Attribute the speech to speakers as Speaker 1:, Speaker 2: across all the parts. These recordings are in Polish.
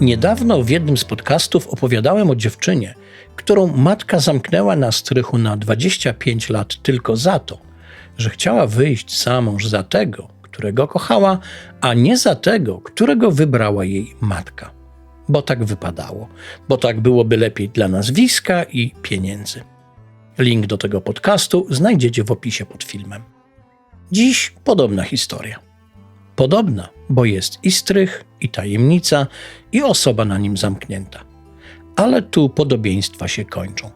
Speaker 1: Niedawno w jednym z podcastów opowiadałem o dziewczynie, którą matka zamknęła na strychu na 25 lat tylko za to, że chciała wyjść za mąż za tego, którego kochała, a nie za tego, którego wybrała jej matka. Bo tak wypadało, bo tak byłoby lepiej dla nazwiska i pieniędzy. Link do tego podcastu znajdziecie w opisie pod filmem. Dziś podobna historia. Podobna, bo jest i strych, i tajemnica, i osoba na nim zamknięta. Ale tu podobieństwa się kończą.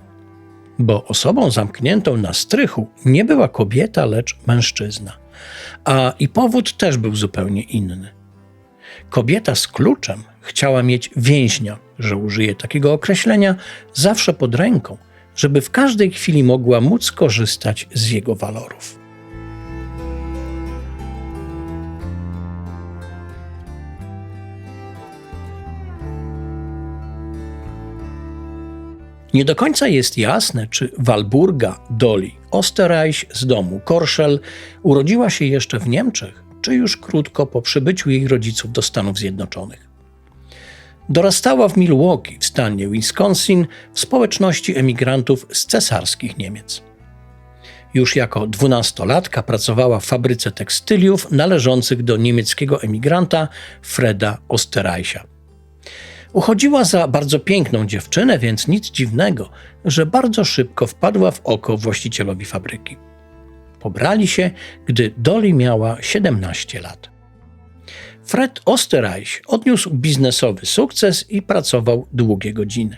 Speaker 1: Bo osobą zamkniętą na strychu nie była kobieta, lecz mężczyzna. A i powód też był zupełnie inny. Kobieta z kluczem chciała mieć więźnia, że użyje takiego określenia, zawsze pod ręką, żeby w każdej chwili mogła móc korzystać z jego walorów. Nie do końca jest jasne, czy Walburga Doli Osterreich z domu Korszel urodziła się jeszcze w Niemczech, czy już krótko po przybyciu jej rodziców do Stanów Zjednoczonych. Dorastała w Milwaukee w stanie Wisconsin w społeczności emigrantów z cesarskich Niemiec. Już jako dwunastolatka pracowała w fabryce tekstyliów należących do niemieckiego emigranta Freda Osterreicha. Uchodziła za bardzo piękną dziewczynę, więc nic dziwnego, że bardzo szybko wpadła w oko właścicielowi fabryki. Pobrali się, gdy Dolly miała 17 lat. Fred Osterreich odniósł biznesowy sukces i pracował długie godziny.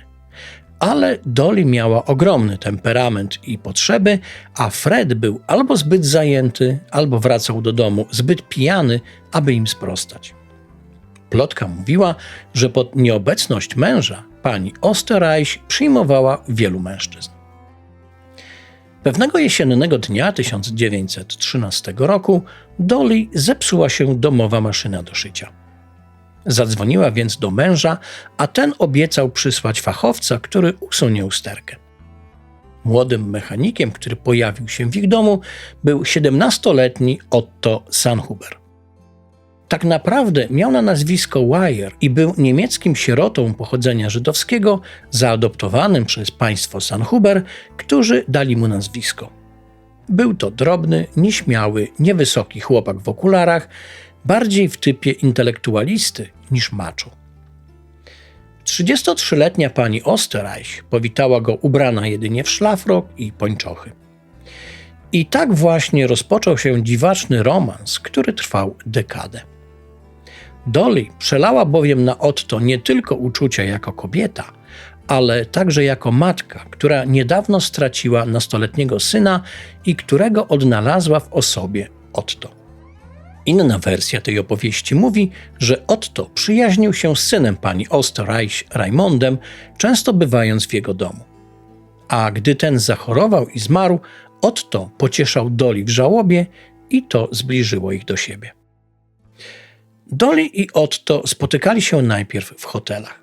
Speaker 1: Ale Dolly miała ogromny temperament i potrzeby, a Fred był albo zbyt zajęty, albo wracał do domu zbyt pijany, aby im sprostać. Plotka mówiła, że pod nieobecność męża pani Osterreich przyjmowała wielu mężczyzn. Pewnego jesiennego dnia 1913 roku Dolly zepsuła się domowa maszyna do szycia. Zadzwoniła więc do męża, a ten obiecał przysłać fachowca, który usunie usterkę. Młodym mechanikiem, który pojawił się w ich domu, był 17-letni Otto Sanhuber. Tak naprawdę miał na nazwisko Wire i był niemieckim sierotą pochodzenia żydowskiego, zaadoptowanym przez państwo Sanhuber, którzy dali mu nazwisko. Był to drobny, nieśmiały, niewysoki chłopak w okularach, bardziej w typie intelektualisty niż maczu. 33-letnia pani Osterreich powitała go ubrana jedynie w szlafrok i pończochy. I tak właśnie rozpoczął się dziwaczny romans, który trwał dekadę. Dolly przelała bowiem na Otto nie tylko uczucia jako kobieta, ale także jako matka, która niedawno straciła nastoletniego syna i którego odnalazła w osobie Otto. Inna wersja tej opowieści mówi, że Otto przyjaźnił się z synem pani Osterreich Raimondem, często bywając w jego domu. A gdy ten zachorował i zmarł, Otto pocieszał Doli w żałobie i to zbliżyło ich do siebie. Dolly i Otto spotykali się najpierw w hotelach.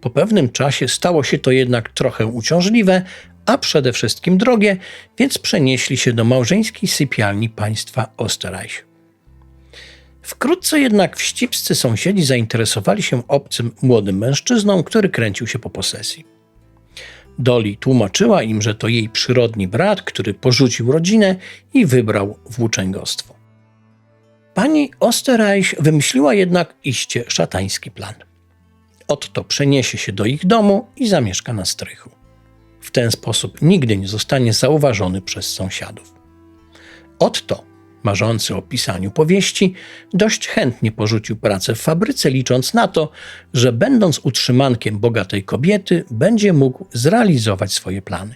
Speaker 1: Po pewnym czasie stało się to jednak trochę uciążliwe, a przede wszystkim drogie, więc przenieśli się do małżeńskiej sypialni państwa Osterreich. Wkrótce jednak wścibscy sąsiedzi zainteresowali się obcym młodym mężczyzną, który kręcił się po posesji. Dolly tłumaczyła im, że to jej przyrodni brat, który porzucił rodzinę i wybrał włóczęgostwo. Pani Osterreich wymyśliła jednak iście szatański plan. Otto przeniesie się do ich domu i zamieszka na strychu. W ten sposób nigdy nie zostanie zauważony przez sąsiadów. Otto, marzący o pisaniu powieści, dość chętnie porzucił pracę w fabryce, licząc na to, że będąc utrzymankiem bogatej kobiety, będzie mógł zrealizować swoje plany.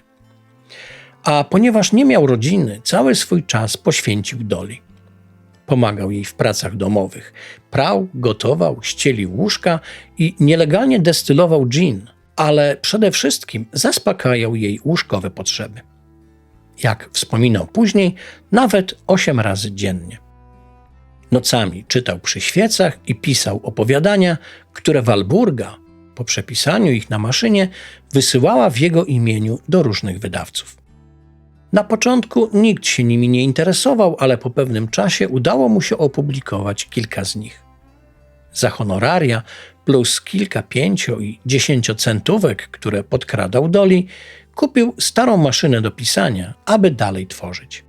Speaker 1: A ponieważ nie miał rodziny, cały swój czas poświęcił Doli. Pomagał jej w pracach domowych. Prał, gotował, ścielił łóżka i nielegalnie destylował gin, ale przede wszystkim zaspokajał jej łóżkowe potrzeby. Jak wspominał później, nawet osiem razy dziennie. Nocami czytał przy świecach i pisał opowiadania, które Walburga, po przepisaniu ich na maszynie, wysyłała w jego imieniu do różnych wydawców. Na początku nikt się nimi nie interesował, ale po pewnym czasie udało mu się opublikować kilka z nich. Za honoraria plus kilka pięcio i dziesięciocentówek, które podkradał Doli, kupił starą maszynę do pisania, aby dalej tworzyć.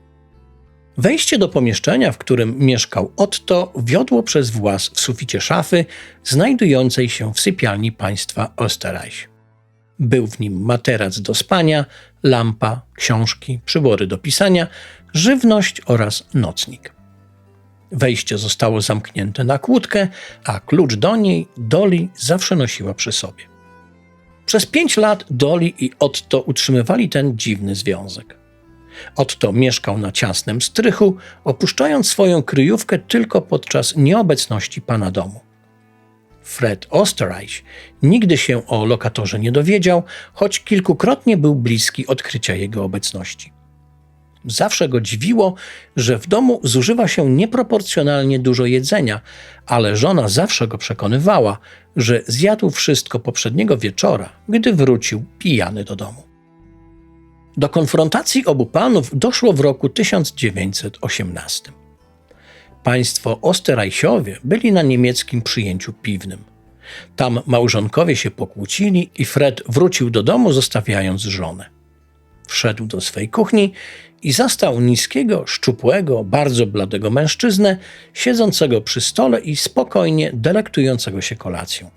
Speaker 1: Wejście do pomieszczenia, w którym mieszkał Otto, wiodło przez włas w suficie szafy, znajdującej się w sypialni państwa Österreich. Był w nim materac do spania, lampa, książki, przybory do pisania, żywność oraz nocnik. Wejście zostało zamknięte na kłódkę, a klucz do niej Dolly zawsze nosiła przy sobie. Przez pięć lat Dolly i Otto utrzymywali ten dziwny związek. Otto mieszkał na ciasnym strychu, opuszczając swoją kryjówkę tylko podczas nieobecności pana domu. Fred Osterreich nigdy się o lokatorze nie dowiedział, choć kilkukrotnie był bliski odkrycia jego obecności. Zawsze go dziwiło, że w domu zużywa się nieproporcjonalnie dużo jedzenia, ale żona zawsze go przekonywała, że zjadł wszystko poprzedniego wieczora, gdy wrócił pijany do domu. Do konfrontacji obu panów doszło w roku 1918. Państwo Osterreichowie byli na niemieckim przyjęciu piwnym. Tam małżonkowie się pokłócili i Fred wrócił do domu, zostawiając żonę. Wszedł do swej kuchni i zastał niskiego, szczupłego, bardzo bladego mężczyznę, siedzącego przy stole i spokojnie delektującego się kolacją.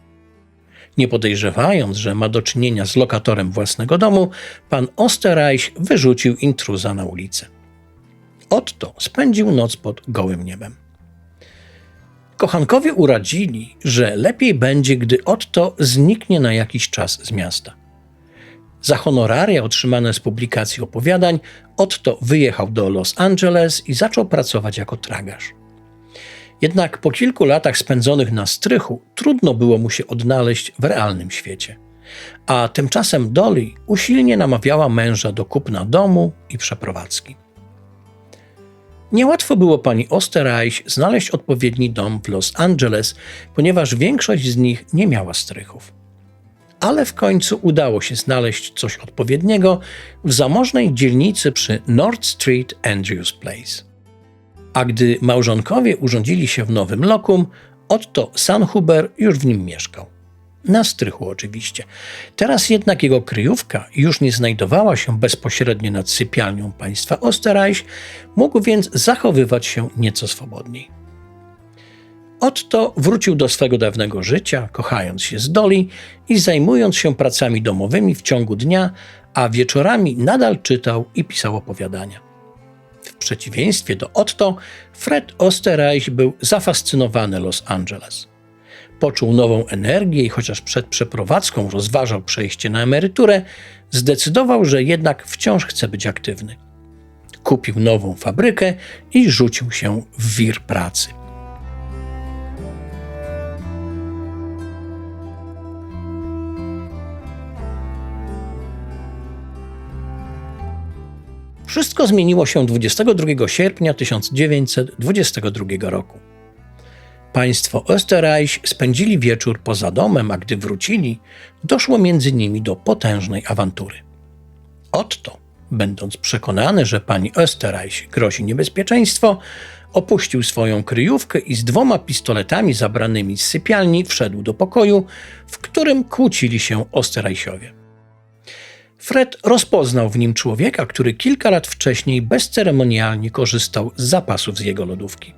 Speaker 1: Nie podejrzewając, że ma do czynienia z lokatorem własnego domu, pan Osterreich wyrzucił intruza na ulicę. Otto spędził noc pod gołym niebem. Kochankowie uradzili, że lepiej będzie, gdy Otto zniknie na jakiś czas z miasta. Za honoraria otrzymane z publikacji opowiadań Otto wyjechał do Los Angeles i zaczął pracować jako tragarz. Jednak po kilku latach spędzonych na strychu trudno było mu się odnaleźć w realnym świecie. A tymczasem Dolly usilnie namawiała męża do kupna domu i przeprowadzki. Niełatwo było pani Osterreich znaleźć odpowiedni dom w Los Angeles, ponieważ większość z nich nie miała strychów. Ale w końcu udało się znaleźć coś odpowiedniego w zamożnej dzielnicy przy North Street Andrews Place. A gdy małżonkowie urządzili się w nowym lokum, Otto Sanhuber już w nim mieszkał. Na strychu oczywiście. Teraz jednak jego kryjówka już nie znajdowała się bezpośrednio nad sypialnią państwa Osterreich, mógł więc zachowywać się nieco swobodniej. Otto wrócił do swego dawnego życia, kochając się z Doli i zajmując się pracami domowymi w ciągu dnia, a wieczorami nadal czytał i pisał opowiadania. W przeciwieństwie do Otto, Fred Osterreich był zafascynowany Los Angeles. Poczuł nową energię i chociaż przed przeprowadzką rozważał przejście na emeryturę, zdecydował, że jednak wciąż chce być aktywny. Kupił nową fabrykę i rzucił się w wir pracy. Wszystko zmieniło się 22 sierpnia 1922 roku. Państwo Österreich spędzili wieczór poza domem, a gdy wrócili, doszło między nimi do potężnej awantury. Otto, będąc przekonany, że pani Österreich grozi niebezpieczeństwo, opuścił swoją kryjówkę i z dwoma pistoletami zabranymi z sypialni wszedł do pokoju, w którym kłócili się Österreichowie. Fred rozpoznał w nim człowieka, który kilka lat wcześniej bezceremonialnie korzystał z zapasów z jego lodówki.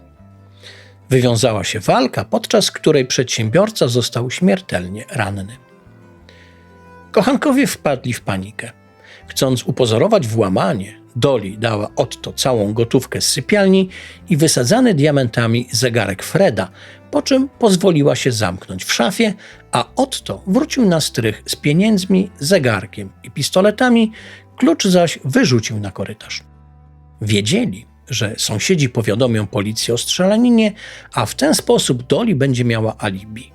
Speaker 1: Wywiązała się walka, podczas której przedsiębiorca został śmiertelnie ranny. Kochankowie wpadli w panikę. Chcąc upozorować włamanie, Doli dała Otto całą gotówkę z sypialni i wysadzany diamentami zegarek Freda, po czym pozwoliła się zamknąć w szafie, a Otto wrócił na strych z pieniędzmi, zegarkiem i pistoletami, klucz zaś wyrzucił na korytarz. Wiedzieli, że sąsiedzi powiadomią policję o strzelaninie, a w ten sposób Doli będzie miała alibi.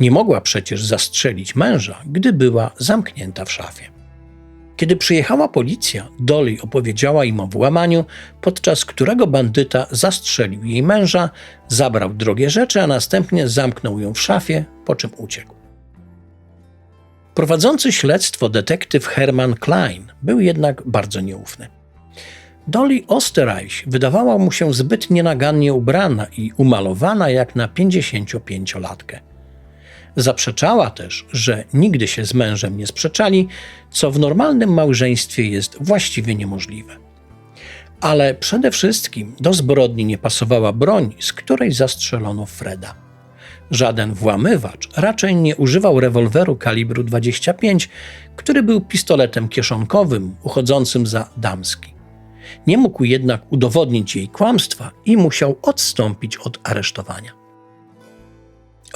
Speaker 1: Nie mogła przecież zastrzelić męża, gdy była zamknięta w szafie. Kiedy przyjechała policja, Dolly opowiedziała im o włamaniu, podczas którego bandyta zastrzelił jej męża, zabrał drogie rzeczy, a następnie zamknął ją w szafie, po czym uciekł. Prowadzący śledztwo detektyw Herman Klein był jednak bardzo nieufny. Dolly Osterreich wydawała mu się zbyt nienagannie ubrana i umalowana jak na 55-latkę. Zaprzeczała też, że nigdy się z mężem nie sprzeczali, co w normalnym małżeństwie jest właściwie niemożliwe. Ale przede wszystkim do zbrodni nie pasowała broń, z której zastrzelono Freda. Żaden włamywacz raczej nie używał rewolweru kalibru 25, który był pistoletem kieszonkowym uchodzącym za damski. Nie mógł jednak udowodnić jej kłamstwa i musiał odstąpić od aresztowania.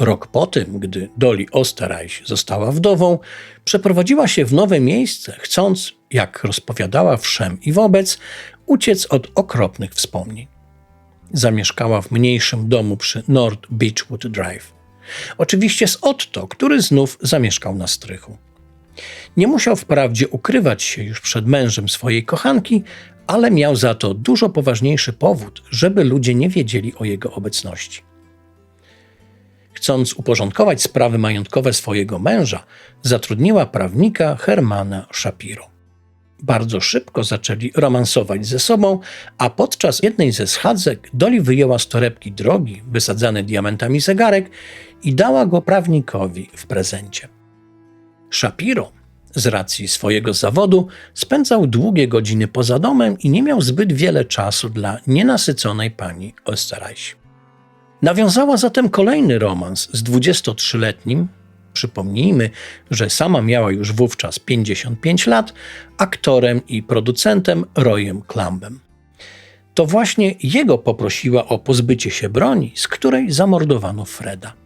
Speaker 1: Rok po tym, gdy Dolly Osterreich została wdową, przeprowadziła się w nowe miejsce, chcąc, jak rozpowiadała wszem i wobec, uciec od okropnych wspomnień. Zamieszkała w mniejszym domu przy North Beechwood Drive. Oczywiście z Otto, który znów zamieszkał na strychu. Nie musiał wprawdzie ukrywać się już przed mężem swojej kochanki, ale miał za to dużo poważniejszy powód, żeby ludzie nie wiedzieli o jego obecności. Chcąc uporządkować sprawy majątkowe swojego męża, zatrudniła prawnika Hermana Shapiro. Bardzo szybko zaczęli romansować ze sobą, a podczas jednej ze schadzek Doli wyjęła z torebki drogi, wysadzany diamentami zegarek i dała go prawnikowi w prezencie. Shapiro z racji swojego zawodu spędzał długie godziny poza domem i nie miał zbyt wiele czasu dla nienasyconej pani Osterreich. Nawiązała zatem kolejny romans z 23-letnim, przypomnijmy, że sama miała już wówczas 55 lat, aktorem i producentem Royem Clumbem. To właśnie jego poprosiła o pozbycie się broni, z której zamordowano Freda.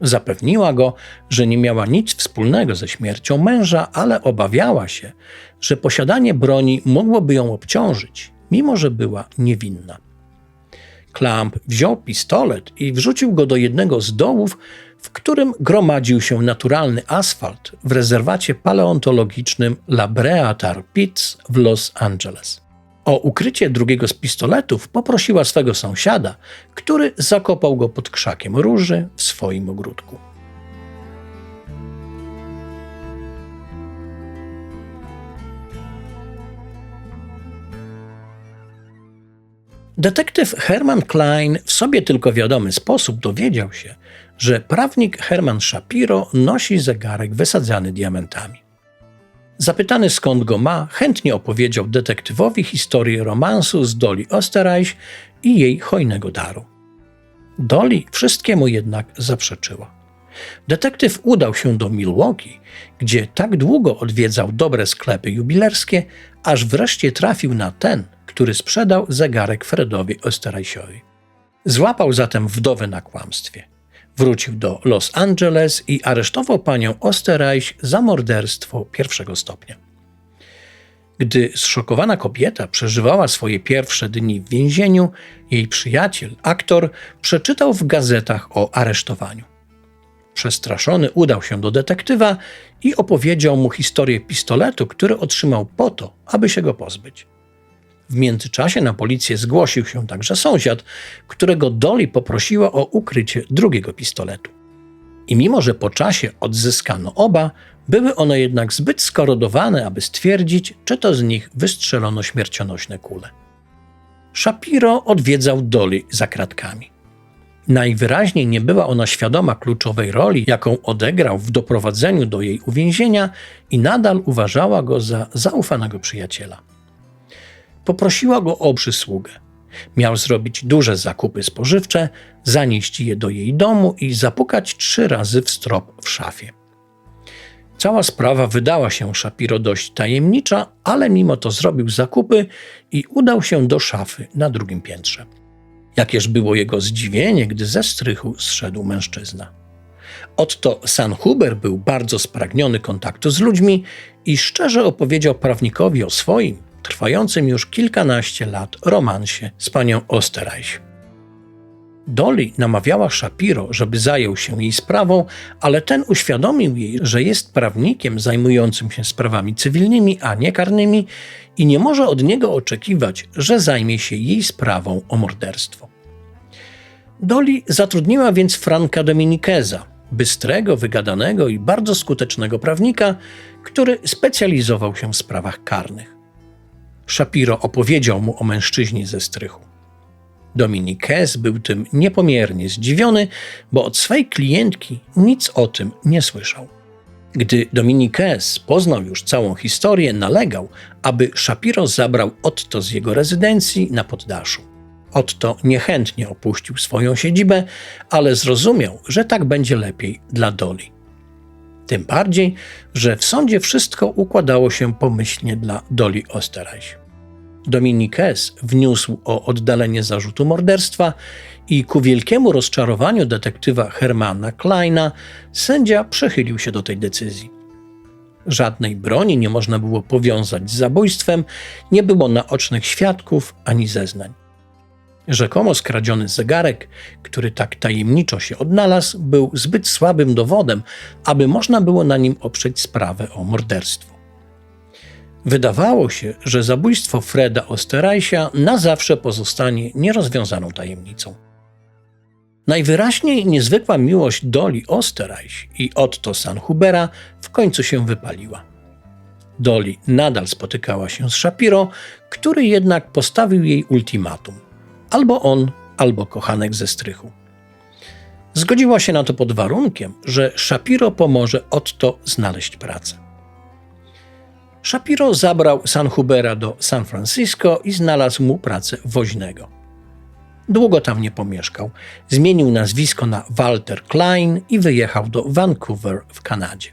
Speaker 1: Zapewniła go, że nie miała nic wspólnego ze śmiercią męża, ale obawiała się, że posiadanie broni mogłoby ją obciążyć, mimo że była niewinna. Klamp wziął pistolet i wrzucił go do jednego z dołów, w którym gromadził się naturalny asfalt w rezerwacie paleontologicznym La Brea Tar Pits w Los Angeles. O ukrycie drugiego z pistoletów poprosiła swego sąsiada, który zakopał go pod krzakiem róży w swoim ogródku. Detektyw Herman Klein w sobie tylko wiadomy sposób dowiedział się, że prawnik Herman Shapiro nosi zegarek wysadzany diamentami. Zapytany skąd go ma, chętnie opowiedział detektywowi historię romansu z Dolly Osterreich i jej hojnego daru. Dolly wszystkiemu jednak zaprzeczyła. Detektyw udał się do Milwaukee, gdzie tak długo odwiedzał dobre sklepy jubilerskie, aż wreszcie trafił na ten, który sprzedał zegarek Fredowi Osterreichowi. Złapał zatem wdowę na kłamstwie. Wrócił do Los Angeles i aresztował panią Osterreich za morderstwo pierwszego stopnia. Gdy zszokowana kobieta przeżywała swoje pierwsze dni w więzieniu, jej przyjaciel, aktor, przeczytał w gazetach o aresztowaniu. Przestraszony udał się do detektywa i opowiedział mu historię pistoletu, który otrzymał po to, aby się go pozbyć. W międzyczasie na policję zgłosił się także sąsiad, którego Dolly poprosiła o ukrycie drugiego pistoletu. I mimo, że po czasie odzyskano oba, były one jednak zbyt skorodowane, aby stwierdzić, czy to z nich wystrzelono śmiercionośne kule. Shapiro odwiedzał Dolly za kratkami. Najwyraźniej nie była ona świadoma kluczowej roli, jaką odegrał w doprowadzeniu do jej uwięzienia i nadal uważała go za zaufanego przyjaciela. Poprosiła go o przysługę. Miał zrobić duże zakupy spożywcze, zanieść je do jej domu i zapukać trzy razy w strop w szafie. Cała sprawa wydała się Shapiro dość tajemnicza, ale mimo to zrobił zakupy i udał się do szafy na drugim piętrze. Jakież było jego zdziwienie, gdy ze strychu zszedł mężczyzna. Otto Sanhuber był bardzo spragniony kontaktu z ludźmi i szczerze opowiedział prawnikowi o swoim, trwającym już kilkanaście lat romansie z panią Osterreich. Dolly namawiała Shapiro, żeby zajął się jej sprawą, ale ten uświadomił jej, że jest prawnikiem zajmującym się sprawami cywilnymi, a nie karnymi i nie może od niego oczekiwać, że zajmie się jej sprawą o morderstwo. Dolly zatrudniła więc Franka Dominikeza, bystrego, wygadanego i bardzo skutecznego prawnika, który specjalizował się w sprawach karnych. Shapiro opowiedział mu o mężczyźnie ze strychu. Dominik Hess był tym niepomiernie zdziwiony, bo od swej klientki nic o tym nie słyszał. Gdy Dominik Hess poznał już całą historię, nalegał, aby Shapiro zabrał Otto z jego rezydencji na poddaszu. Otto niechętnie opuścił swoją siedzibę, ale zrozumiał, że tak będzie lepiej dla Dolly. Tym bardziej, że w sądzie wszystko układało się pomyślnie dla Dolly Osterreich. Dominik S. wniósł o oddalenie zarzutu morderstwa i ku wielkiemu rozczarowaniu detektywa Hermana Kleina sędzia przechylił się do tej decyzji. Żadnej broni nie można było powiązać z zabójstwem, nie było naocznych świadków ani zeznań. Rzekomo skradziony zegarek, który tak tajemniczo się odnalazł, był zbyt słabym dowodem, aby można było na nim oprzeć sprawę o morderstwo. Wydawało się, że zabójstwo Freda Osterreicha na zawsze pozostanie nierozwiązaną tajemnicą. Najwyraźniej niezwykła miłość Doli Osterreich i Otto Sanhubera w końcu się wypaliła. Doli nadal spotykała się z Shapiro, który jednak postawił jej ultimatum – albo on, albo kochanek ze strychu. Zgodziła się na to pod warunkiem, że Shapiro pomoże Otto znaleźć pracę. Shapiro zabrał Sanhubera do San Francisco i znalazł mu pracę woźnego. Długo tam nie pomieszkał. Zmienił nazwisko na Walter Klein i wyjechał do Vancouver w Kanadzie.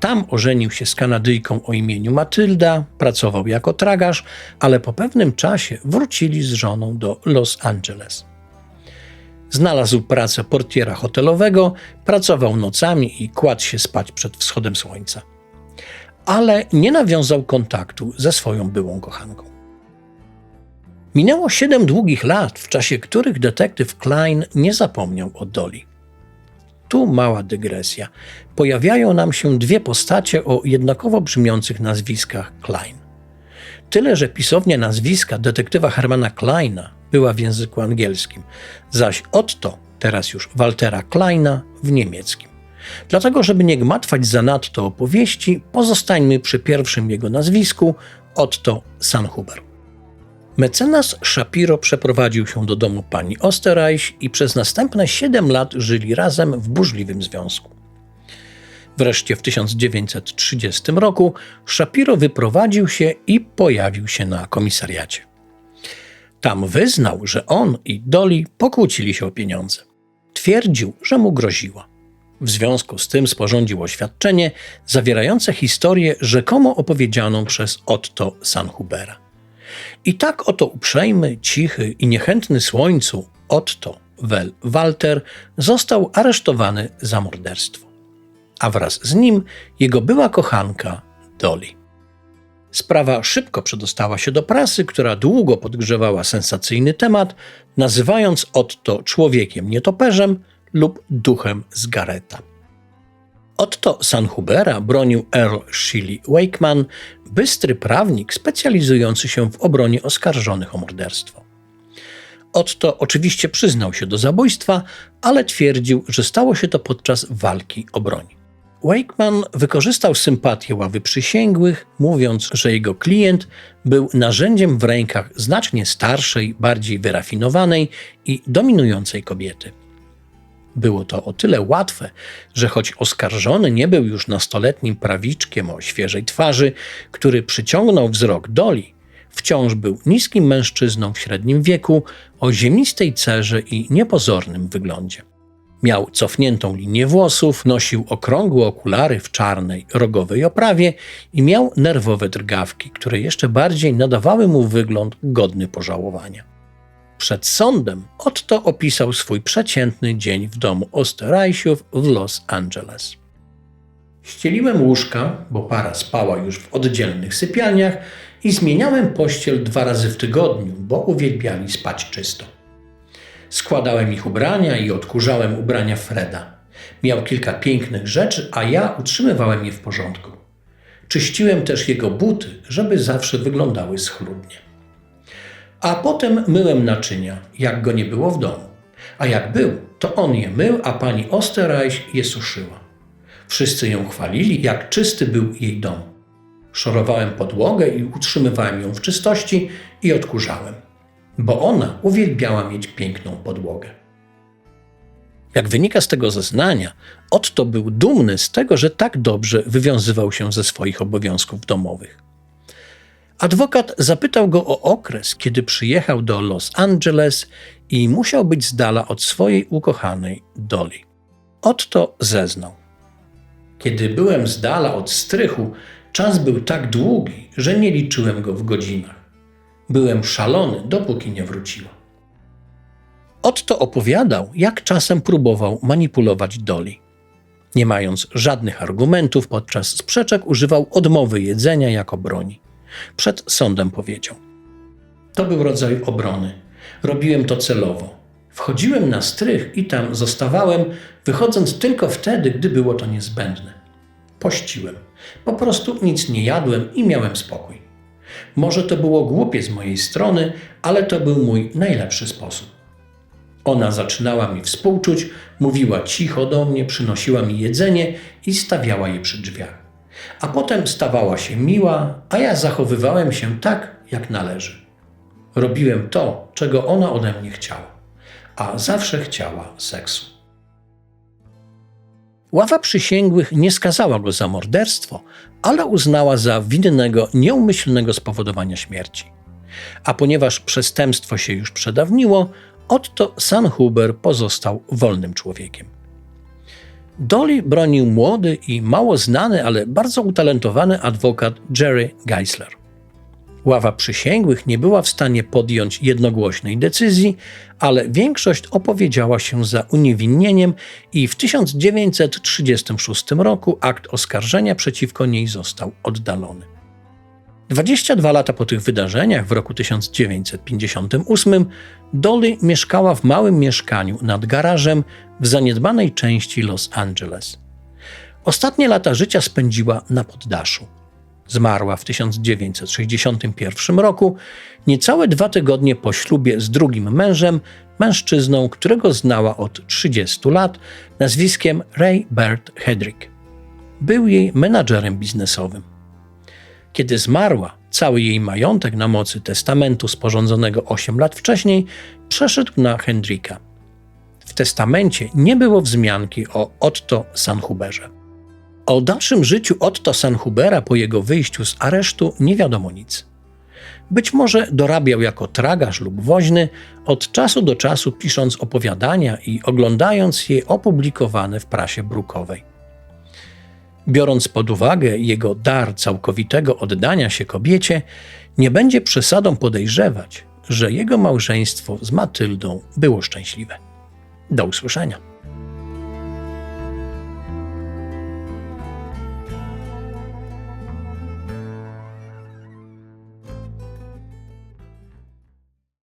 Speaker 1: Tam ożenił się z Kanadyjką o imieniu Matylda, pracował jako tragarz, ale po pewnym czasie wrócili z żoną do Los Angeles. Znalazł pracę portiera hotelowego, pracował nocami i kładł się spać przed wschodem słońca. Ale nie nawiązał kontaktu ze swoją byłą kochanką. Minęło siedem długich lat, w czasie których detektyw Klein nie zapomniał o Doli tu mała dygresja. Pojawiają nam się dwie postacie o jednakowo brzmiących nazwiskach Klein. Tyle, że pisownia nazwiska detektywa Hermana Kleina była w języku angielskim, zaś Otto, teraz już Waltera Kleina, w niemieckim. Dlatego, żeby nie gmatwać zanadto opowieści, pozostańmy przy pierwszym jego nazwisku Otto Sanhuber. Mecenas Shapiro przeprowadził się do domu pani Osterreich i przez następne 7 lat żyli razem w burzliwym związku. Wreszcie w 1930 roku Shapiro wyprowadził się i pojawił się na komisariacie. Tam wyznał, że on i Dolly pokłócili się o pieniądze. Twierdził, że mu groziła. W związku z tym sporządził oświadczenie zawierające historię rzekomo opowiedzianą przez Otto Sanhubera. I tak oto uprzejmy, cichy i niechętny słońcu Otto Wel Walter został aresztowany za morderstwo. A wraz z nim jego była kochanka Dolly. Sprawa szybko przedostała się do prasy, która długo podgrzewała sensacyjny temat, nazywając Otto człowiekiem nietoperzem lub duchem z Gareta. Otto Sanhubera bronił Earl Shilly Wakeman, bystry prawnik specjalizujący się w obronie oskarżonych o morderstwo. Otto oczywiście przyznał się do zabójstwa, ale twierdził, że stało się to podczas walki o broń. Wakeman wykorzystał sympatię ławy przysięgłych, mówiąc, że jego klient był narzędziem w rękach znacznie starszej, bardziej wyrafinowanej i dominującej kobiety. Było to o tyle łatwe, że choć oskarżony nie był już nastoletnim prawiczkiem o świeżej twarzy, który przyciągnął wzrok Doli, wciąż był niskim mężczyzną w średnim wieku, o ziemistej cerze i niepozornym wyglądzie. Miał cofniętą linię włosów, nosił okrągłe okulary w czarnej, rogowej oprawie i miał nerwowe drgawki, które jeszcze bardziej nadawały mu wygląd godny pożałowania. Przed sądem Otto opisał swój przeciętny dzień w domu Osterreichów w Los Angeles. Ścieliłem łóżka, bo para spała już w oddzielnych sypialniach i zmieniałem pościel dwa razy w tygodniu, bo uwielbiali spać czysto. Składałem ich ubrania i odkurzałem ubrania Freda. Miał kilka pięknych rzeczy, a ja utrzymywałem je w porządku. Czyściłem też jego buty, żeby zawsze wyglądały schludnie. A potem myłem naczynia, jak go nie było w domu. A jak był, to on je mył, a pani Osterreich je suszyła. Wszyscy ją chwalili, jak czysty był jej dom. Szorowałem podłogę i utrzymywałem ją w czystości i odkurzałem. bo ona uwielbiała mieć piękną podłogę. Jak wynika z tego zeznania, Otto był dumny z tego, że tak dobrze wywiązywał się ze swoich obowiązków domowych. Adwokat zapytał go o okres, kiedy przyjechał do Los Angeles i musiał być z dala od swojej ukochanej Dolly. Otto zeznał. Kiedy byłem z dala od strychu, czas był tak długi, że nie liczyłem go w godzinach. Byłem szalony, dopóki nie wróciła. Otto opowiadał, jak czasem próbował manipulować Dolly. Nie mając żadnych argumentów podczas sprzeczek, używał odmowy jedzenia jako broni. Przed sądem powiedział: To był rodzaj obrony. Robiłem to celowo. Wchodziłem na strych i tam zostawałem, wychodząc tylko wtedy, gdy było to niezbędne. Pościłem. Po prostu nic nie jadłem i miałem spokój. Może to było głupie z mojej strony, ale to był mój najlepszy sposób. Ona zaczynała mi współczuć, mówiła cicho do mnie, przynosiła mi jedzenie i stawiała je przy drzwiach. A potem stawała się miła, a ja zachowywałem się tak, jak należy. Robiłem to, czego ona ode mnie chciała, a zawsze chciała seksu. Ława przysięgłych nie skazała go za morderstwo, ale uznała za winnego nieumyślnego spowodowania śmierci. A ponieważ przestępstwo się już przedawniło, Otto Sanhuber pozostał wolnym człowiekiem. Dolly bronił młody i mało znany, ale bardzo utalentowany adwokat Jerry Geisler. Ława przysięgłych nie była w stanie podjąć jednogłośnej decyzji, ale większość opowiedziała się za uniewinnieniem i w 1936 roku akt oskarżenia przeciwko niej został oddalony. 22 lata po tych wydarzeniach, w roku 1958, Dolly mieszkała w małym mieszkaniu nad garażem w zaniedbanej części Los Angeles. Ostatnie lata życia spędziła na poddaszu. Zmarła w 1961 roku, niecałe dwa tygodnie po ślubie z drugim mężem, mężczyzną, którego znała od 30 lat, nazwiskiem Ray Bert Hedrick. Był jej menadżerem biznesowym. Kiedy zmarła, cały jej majątek na mocy testamentu sporządzonego 8 lat wcześniej przeszedł na Hendrika. W testamencie nie było wzmianki o Otto Sanhuberze. O dalszym życiu Otto Sanhubera po jego wyjściu z aresztu nie wiadomo nic. Być może dorabiał jako tragarz lub woźny, od czasu do czasu pisząc opowiadania i oglądając je opublikowane w prasie brukowej. Biorąc pod uwagę jego dar całkowitego oddania się kobiecie, nie będzie przesadą podejrzewać, że jego małżeństwo z Matyldą było szczęśliwe. Do usłyszenia.